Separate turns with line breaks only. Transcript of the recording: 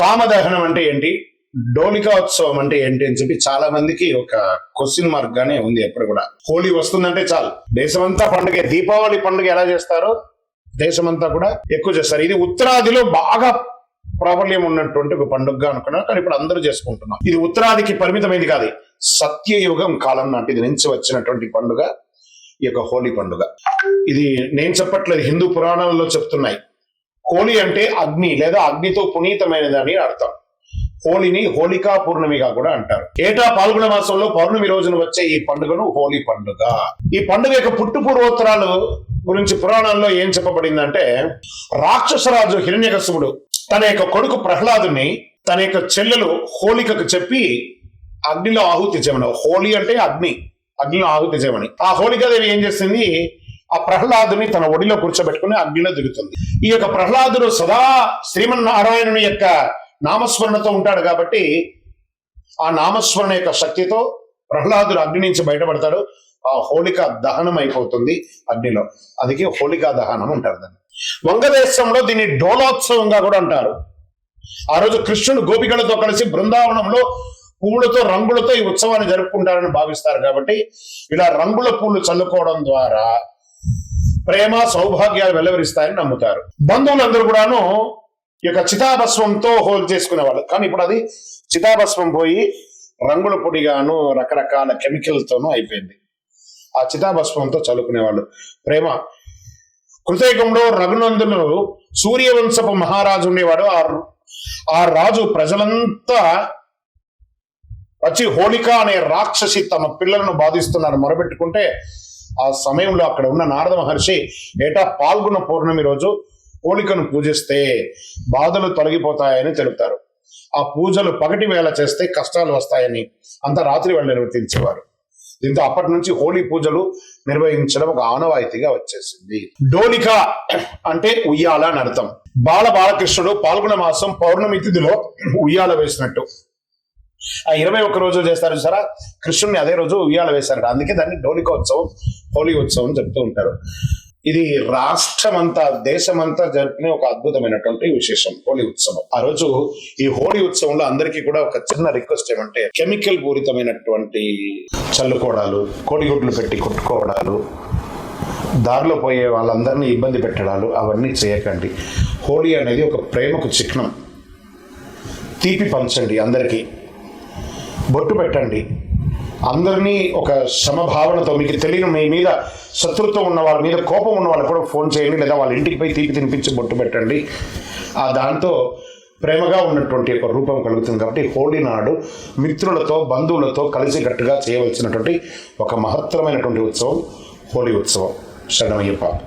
కామదహనం అంటే ఏంటి? డోలికా ఉత్సవం అంటే ఏంటి అని చెప్పి చాలా మందికి ఒక క్వశ్చన్ మార్క్ గానే ఉంది ఎప్పుడు కూడా. హోలీ వస్తుందంటే చాలు. దేశమంతా పండుగ దీపావళి పండుగ ఎలా చేస్తారో దేశమంతా కూడా ఎక్కువ చేస్తారు. ఇది ఉత్తరాదిలో బాగా ప్రాబల్యం ఉన్నటువంటి ఒక పండుగగా అనుకున్నారు కానీ ఇప్పుడు అందరూ చేసుకుంటున్నాం. ఇది ఉత్తరాదికి పరిమితమైంది కాదు. సత్యయుగం కాలం నాటిది నుంచి వచ్చినటువంటి పండుగ ఈ యొక్క హోలీ పండుగ. ఇది నేను చెప్పట్లేదు హిందూ పురాణాలలో చెప్తున్నాయి. హోలీ అంటే అగ్ని లేదా అగ్నితో పునీతమైనదని అర్థం. హోలీని హోలికా పూర్ణమిగా కూడా అంటారు. ఏటా పాల్గొన మాసంలో పౌర్ణమి రోజున వచ్చే ఈ పండుగను హోలీ పండుగ. ఈ పండుగ యొక్క పుట్టు పూర్వోత్తరాలు గురించి పురాణాల్లో ఏం చెప్పబడిందంటే రాక్షసరాజు హిరణ్యకశిపుడు తన యొక్క కొడుకు ప్రహ్లాదుని తన యొక్క చెల్లెలు హోలికకు చెప్పి అగ్నిలో ఆహుతి చేయమని హోలీ అంటే అగ్ని అగ్నిలో ఆహుతి చేయమని. ఆ హోళికాదేవి ఏం చేసింది? ఆ ప్రహ్లాదుని తన ఒడిలో కూర్చోబెట్టుకుని అగ్నిలో దిగుతుంది. ఈ యొక్క ప్రహ్లాదుడు సదా శ్రీమన్నారాయణుని యొక్క నామస్మరణతో ఉంటాడు కాబట్టి ఆ నామస్మరణ యొక్క శక్తితో ప్రహ్లాదుడు అగ్ని నుంచి బయటపడతాడు. ఆ హోళిక దహనం అయిపోతుంది అగ్నిలో. అందుకే హోళికా దహనం అంటారు దాన్ని. వంగదేశంలో దీన్ని డోలోత్సవంగా కూడా అంటారు. ఆ రోజు కృష్ణుడు గోపికలతో కలిసి బృందావనంలో పువ్వులతో రంగులతో ఈ ఉత్సవాన్ని జరుపుకుంటారని భావిస్తారు కాబట్టి ఇలా రంగుల పూలు చల్లుకోవడం ద్వారా ప్రేమ సౌభాగ్యాలు వెల్లవరిస్తాయని నమ్ముతారు. బంధువులందరూ కూడాను ఈ యొక్క చితాభస్వంతో హోల్ చేసుకునేవాళ్ళు కానీ ఇప్పుడు అది చితాభస్వం పోయి రంగుల పొడిగాను రకరకాల కెమికల్తోనూ అయిపోయింది. ఆ చితాభస్వంతో చల్లుకునేవాళ్ళు ప్రేమ. కృతయుగంలో రఘునందులు సూర్యవంశపు మహారాజు ఉండేవాడు. ఆ ఆ రాజు ప్రజలంతా వచ్చి హోళిక అనే రాక్షసి తమ పిల్లలను బాధిస్తున్నారు. మొరబెట్టుకుంటే ఆ సమయంలో అక్కడ ఉన్న నారద మహర్షి ఏటా పాల్గొన్న పౌర్ణమి రోజు కోలికను పూజిస్తే బాధలు తొలగిపోతాయని తెలుపుతారు. ఆ పూజలు పగటి వేళ చేస్తే కష్టాలు వస్తాయని అంత రాత్రి వాళ్ళు నిర్వర్తించేవారు. దీంతో అప్పటి నుంచి హోలీ పూజలు నిర్వహించడం ఒక ఆనవాయితీగా వచ్చేసింది. డోలిక అంటే ఉయ్యాల అని అర్థం. బాల బాలకృష్ణుడు పాల్గొన మాసం పౌర్ణమి తిథిలో ఉయ్యాల వేసినట్టు. ఆ ఇరవై ఒక్క రోజు చేస్తారు చూసారా? కృష్ణుని అదే రోజు ఉయ్యాల వేశారు అందుకే దాన్ని డోలిక ఉత్సవం హోలీ ఉత్సవం చెప్తూ ఉంటారు. ఇది రాష్ట్రమంతా దేశమంతా జరుపుకునే ఒక అద్భుతమైనటువంటి విశేషం హోలీ ఉత్సవం ఆ రోజు ఈ హోలీ ఉత్సవంలో అందరికీ కూడా ఒక చిన్న రిక్వెస్ట్ ఏమంటే కెమికల్ పూరితమైనటువంటి చల్లుకోవడాలు కోడిగుడ్లు పెట్టి కొట్టుకోవడాలు దారిలో పోయే వాళ్ళందరినీ ఇబ్బంది పెట్టడాలు అవన్నీ చేయకండి. హోలీ అనేది ఒక ప్రేమకు చిహ్నం. తీపి పంచండి అందరికీ. బొట్టు పెట్టండి. అందరినీ ఒక సమభావనతో మీకు తెలియని మీ మీద శత్రుత్వం ఉన్న వాళ్ళ మీద కోపం ఉన్న వాళ్ళకి కూడా ఫోన్ చేయండి లేదా వాళ్ళ ఇంటికి పోయి తీపి తినిపించి బొట్టు పెట్టండి. ఆ దాంతో ప్రేమగా ఉన్నటువంటి ఒక రూపం కలుగుతుంది కాబట్టి హోళీ నాడు మిత్రులతో బంధువులతో కలిసికట్టుగా చేయవలసినటువంటి ఒక మహత్తరమైనటువంటి ఉత్సవం హోళీ ఉత్సవం. శరణమయ్యప్ప.